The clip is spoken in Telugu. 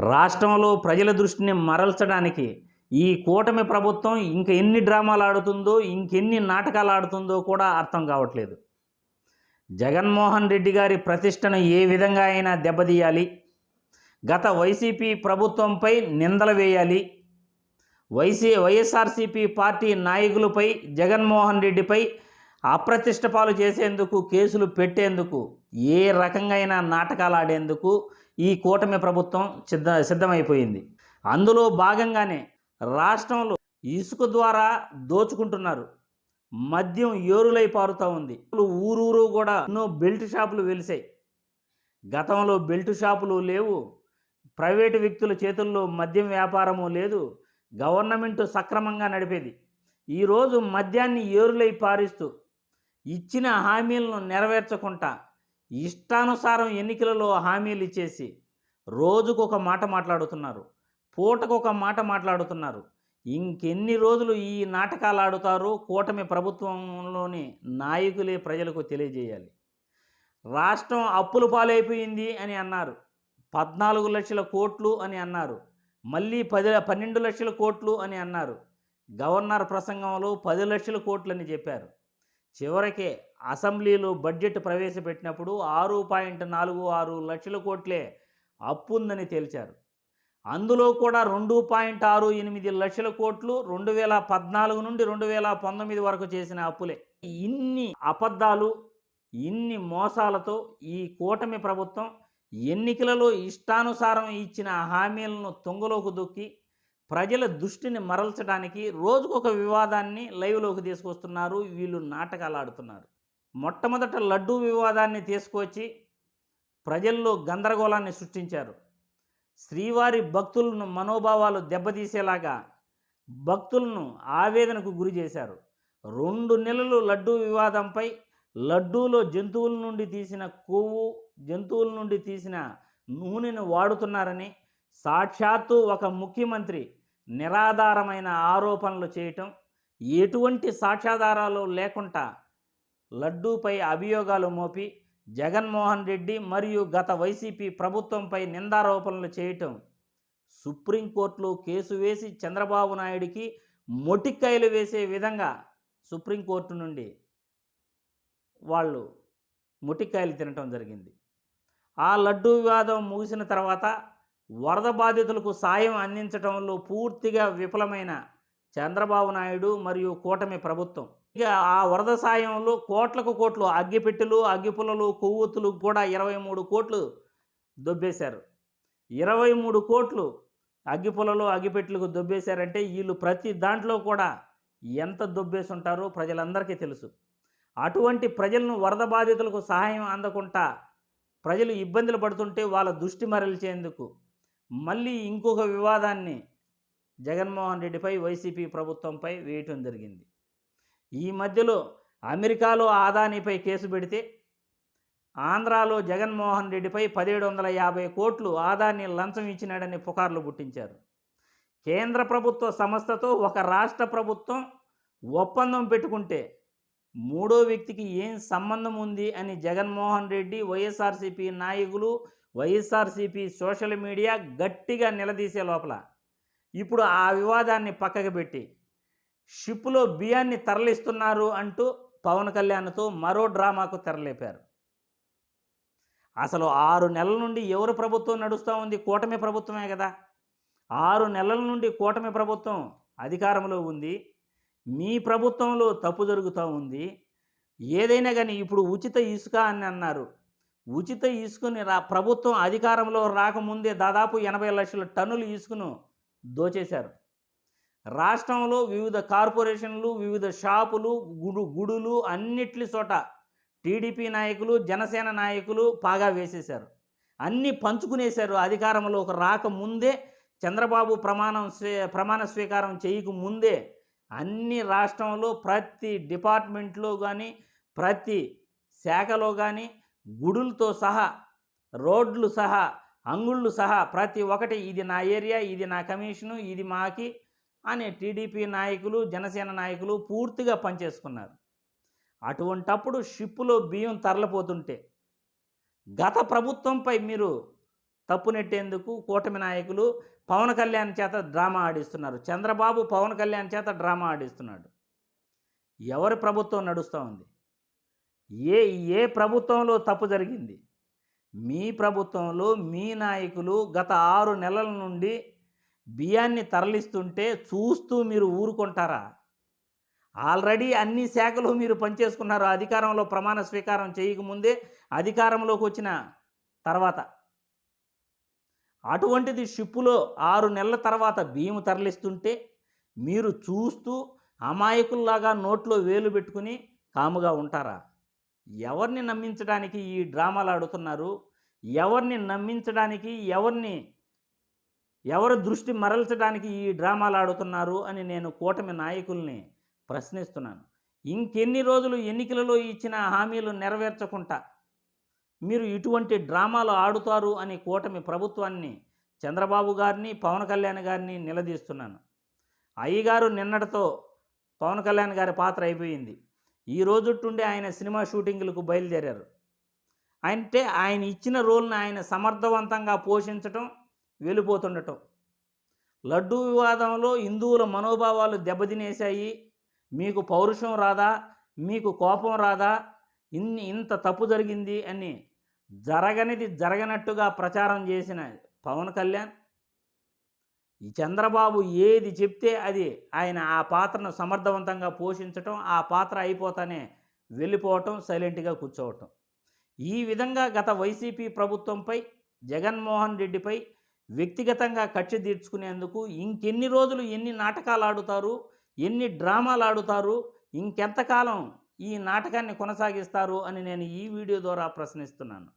రాష్ట్రంలో ప్రజల దృష్టిని మరల్చడానికి ఈ కూటమి ప్రభుత్వం ఇంక ఎన్ని డ్రామాలు ఆడుతుందో ఇంకెన్ని నాటకాలు ఆడుతుందో కూడా అర్థం కావట్లేదు. జగన్మోహన్ రెడ్డి గారి ప్రతిష్టను ఏ విధంగా అయినా దెబ్బతీయాలి. గత వైసీపీ ప్రభుత్వంపై నిందలు వేయాలి. వైసీ వైఎస్ఆర్సీపీ పార్టీ నాయకులపై జగన్మోహన్ రెడ్డిపై అప్రతిష్ట పాలు చేసేందుకు కేసులు పెట్టేందుకు ఏ రకంగా అయినా నాటకాలు ఆడేందుకు ఈ కూటమి ప్రభుత్వం సిద్ధ సిద్ధమైపోయింది. అందులో భాగంగానే రాష్ట్రంలో ఇసుక ద్వారా దోచుకుంటున్నారు. మద్యం ఏరులై పారుతూ ఉంది. ఊరూరు కూడా ఎన్నో బెల్ట్ షాపులు వెలిసాయి గతంలో బెల్ట్ షాపులు లేవు. ప్రైవేటు వ్యక్తుల చేతుల్లో మద్యం వ్యాపారము లేదు. గవర్నమెంట్ సక్రమంగా నడిపేది. ఈరోజు మద్యాన్ని ఏరులై పారిస్తూ ఇచ్చిన హామీలను నెరవేర్చకుండా ఇష్టానుసారం ఎన్నికలలో హామీలు ఇచ్చేసి రోజుకొక మాట మాట్లాడుతున్నారు పూటకు ఒక మాట మాట్లాడుతున్నారు. ఇంకెన్ని రోజులు ఈ నాటకాలు ఆడుతారో కూటమి ప్రభుత్వంలోని నాయకులే ప్రజలకు తెలియజేయాలి. రాష్ట్రం అప్పులు పాలైపోయింది అని అన్నారు. పద్నాలుగు లక్షల కోట్లు అని అన్నారు. మళ్ళీ పది పన్నెండు లక్షల కోట్లు అని అన్నారు. గవర్నర్ ప్రసంగంలో పది లక్షల కోట్లు అని చెప్పారు. చివరికి అసెంబ్లీలో బడ్జెట్ ప్రవేశపెట్టినప్పుడు ఆరు పాయింట్ నాలుగు ఆరు లక్షల కోట్లే అప్పు ఉందని తేల్చారు. అందులో కూడా రెండు పాయింట్ ఆరు ఎనిమిది లక్షల కోట్లు రెండు వేల పద్నాలుగు నుండి రెండు వేల పంతొమ్మిది వరకు చేసిన అప్పులే. ఇన్ని అబద్ధాలు ఇన్ని మోసాలతో ఈ కూటమి ప్రభుత్వం ఎన్నికలలో ఇష్టానుసారం ఇచ్చిన హామీలను తొంగలోకి దొక్కి ప్రజల దృష్టిని మరల్చడానికి రోజుకొక వివాదాన్ని లైవ్లోకి తీసుకొస్తున్నారు. వీళ్ళు నాటకాలు ఆడుతున్నారు. మొట్టమొదట లడ్డూ వివాదాన్ని తీసుకొచ్చి ప్రజల్లో గందరగోళాన్ని సృష్టించారు. శ్రీవారి భక్తులను మనోభావాలు దెబ్బతీసేలాగా భక్తులను ఆవేదనకు గురి చేశారు. రెండు నెలలు లడ్డూ వివాదంపై లడ్డూలో జంతువుల నుండి తీసిన కొవ్వు జంతువుల నుండి తీసిన నూనెను వాడుతున్నారని సాక్షాత్తు ఒక ముఖ్యమంత్రి నిరాధారమైన ఆరోపణలు చేయటం ఎటువంటి సాక్ష్యాధారాలు లేకుండా లడ్డూపై అభియోగాలు మోపి జగన్మోహన్ రెడ్డి మరియు గత వైసీపీ ప్రభుత్వంపై నిందారోపణలు చేయటం. సుప్రీంకోర్టులో కేసు వేసి చంద్రబాబు నాయుడికి మొటిక్కాయలు వేసే విధంగా సుప్రీంకోర్టు నుండి వాళ్ళు మొటిక్కాయలు తినటం జరిగింది. ఆ లడ్డూ వివాదం ముగిసిన తర్వాత వరద బాధితులకు సాయం అందించడంలో పూర్తిగా విఫలమైన చంద్రబాబు నాయుడు మరియు కూటమి ప్రభుత్వం ఇక ఆ వరద సాయంలో కోట్లకు కోట్లు అగ్గిపెట్టెలు అగ్గిపుల్లలు కొవ్వొత్తులు కూడా ఇరవై మూడు కోట్లు దొబ్బేశారు. ఇరవై మూడు కోట్లు అగ్గిపుల్లలు అగ్గిపెట్టెలకు దొబ్బేశారంటే వీళ్ళు ప్రతి దాంట్లో కూడా ఎంత దొబ్బేసి ఉంటారో ప్రజలందరికీ తెలుసు. అటువంటి ప్రజలను వరద బాధితులకు సహాయం అందకుండా ప్రజలు ఇబ్బందులు పడుతుంటే వాళ్ళ దృష్టి మరల్చేందుకు మళ్ళీ ఇంకొక వివాదాన్ని జగన్మోహన్ రెడ్డిపై వైసీపీ ప్రభుత్వంపై వేయటం జరిగింది. ఈ మధ్యలో అమెరికాలో ఆదానిపై కేసు పెడితే ఆంధ్రాలో జగన్మోహన్ రెడ్డిపై పదిహేడు వందల యాభై కోట్లు ఆదాన్ని లంచం ఇచ్చినాడని పుకార్లు పుట్టించారు. కేంద్ర ప్రభుత్వ సంస్థతో ఒక రాష్ట్ర ప్రభుత్వం ఒప్పందం పెట్టుకుంటే మూడో వ్యక్తికి ఏం సంబంధం ఉంది అని జగన్మోహన్ రెడ్డి వైఎస్ఆర్సీపీ నాయకులు వైఎస్ఆర్సీపీ సోషల్ మీడియా గట్టిగా నిలదీసే లోపల ఇప్పుడు ఆ వివాదాన్ని పక్కకు పెట్టి షిప్లో బియ్యాన్ని తరలిస్తున్నారు అంటూ పవన్ కళ్యాణ్తో మరో డ్రామాకు తెరలేపారు. అసలు ఆరు నెలల నుండి ఎవరు ప్రభుత్వం నడుస్తూ ఉంది? కూటమి ప్రభుత్వమే కదా. ఆరు నెలల నుండి కూటమి ప్రభుత్వం అధికారంలో ఉంది. మీ ప్రభుత్వంలో తప్పు జరుగుతూ ఉంది. ఏదైనా కానీ ఇప్పుడు ఉచిత ఇసుక అని అన్నారు. ఉచిత ఇసుకని రా ప్రభుత్వం అధికారంలో రాకముందే దాదాపు ఎనభై లక్షల టన్నులు ఇసుకను దోచేశారు. రాష్ట్రంలో వివిధ కార్పొరేషన్లు వివిధ షాపులు గుడు గుడులు అన్నిట్లి చోట టీడీపీ నాయకులు జనసేన నాయకులు పాగా వేసేశారు. అన్నీ పంచుకునేశారు అధికారంలోకి రాకముందే చంద్రబాబు ప్రమాణం స్వీ ప్రమాణ స్వీకారం చేయక ముందే అన్ని రాష్ట్రంలో ప్రతి డిపార్ట్మెంట్లో కానీ ప్రతి శాఖలో కానీ గుడులతో సహా రోడ్లు సహా అంగుళ్ళు సహా ప్రతి ఒక్కటి ఇది నా ఏరియా ఇది నా కమిషను ఇది మాకి అని టీడీపీ నాయకులు జనసేన నాయకులు పూర్తిగా పనిచేసుకున్నారు. అటువంటప్పుడు షిప్పులో బియ్యం తరలిపోతుంటే గత ప్రభుత్వంపై మీరు తప్పు నెట్టేందుకు కూటమి నాయకులు పవన్ కళ్యాణ్ చేత డ్రామా ఆడిస్తున్నారు. చంద్రబాబు పవన్ కళ్యాణ్ చేత డ్రామా ఆడిస్తున్నాడు. ఎవరి ప్రభుత్వం నడుస్తూ ఉంది? ఏ ఏ ప్రభుత్వంలో తప్పు జరిగింది? మీ ప్రభుత్వంలో మీ నాయకులు గత ఆరు నెలల నుండి బియ్యాన్ని తరలిస్తుంటే చూస్తూ మీరు ఊరుకుంటారా? ఆల్రెడీ అన్ని శాఖలు మీరు పనిచేసుకున్నారు. అధికారంలో ప్రమాణ స్వీకారం చేయకముందే అధికారంలోకి వచ్చిన తర్వాత. అటువంటిది షిప్పులో ఆరు నెలల తర్వాత బియ్యం తరలిస్తుంటే మీరు చూస్తూ అమాయకుల్లాగా నోట్లో వేలు పెట్టుకుని కాముగా ఉంటారా? ఎవరిని నమ్మించడానికి ఈ డ్రామాలు ఆడుతున్నారు? ఎవరిని నమ్మించడానికి ఎవరిని ఎవరి దృష్టి మరల్చడానికి ఈ డ్రామాలు ఆడుతున్నారు అని నేను కూటమి నాయకుల్ని ప్రశ్నిస్తున్నాను. ఇంకెన్ని రోజులు ఎన్నికలలో ఇచ్చిన హామీలు నెరవేర్చకుండా మీరు ఇటువంటి డ్రామాలు ఆడుతారు అని కూటమి ప్రభుత్వాన్ని చంద్రబాబు గారిని పవన్ కళ్యాణ్ గారిని నిలదీస్తున్నాను. అయ్యగారు నిన్నటితో పవన్ కళ్యాణ్ గారి పాత్ర అయిపోయింది. ఈ రోజుట్టుండి ఆయన సినిమా షూటింగ్లకు బయలుదేరారు. అంటే ఆయన ఇచ్చిన రోల్ని ఆయన సమర్థవంతంగా పోషించటం వెళ్ళిపోతుండటం. లడ్డూ వివాదంలో హిందువుల మనోభావాలు దెబ్బతినేశాయి. మీకు పౌరుషం రాదా? మీకు కోపం రాదా? ఇన్ని ఇంత తప్పు జరిగింది అని జరగనిది జరగనట్టుగా ప్రచారం చేసిన పవన్ కళ్యాణ్ ఈ చంద్రబాబు ఏది చెప్తే అది ఆయన ఆ పాత్రను సమర్థవంతంగా పోషించటం ఆ పాత్ర అయిపోతానే వెళ్ళిపోవటం సైలెంట్గా కూర్చోవటం. ఈ విధంగా గత వైసీపీ ప్రభుత్వంపై జగన్మోహన్ రెడ్డిపై వ్యక్తిగతంగా కక్ష తీర్చుకునేందుకు ఇంకెన్ని రోజులు ఎన్ని నాటకాలు ఆడుతారు ఎన్ని డ్రామాలు ఆడుతారు ఇంకెంతకాలం ఈ నాటకాన్ని కొనసాగిస్తారు అని నేను ఈ వీడియో ద్వారా ప్రశ్నిస్తున్నాను.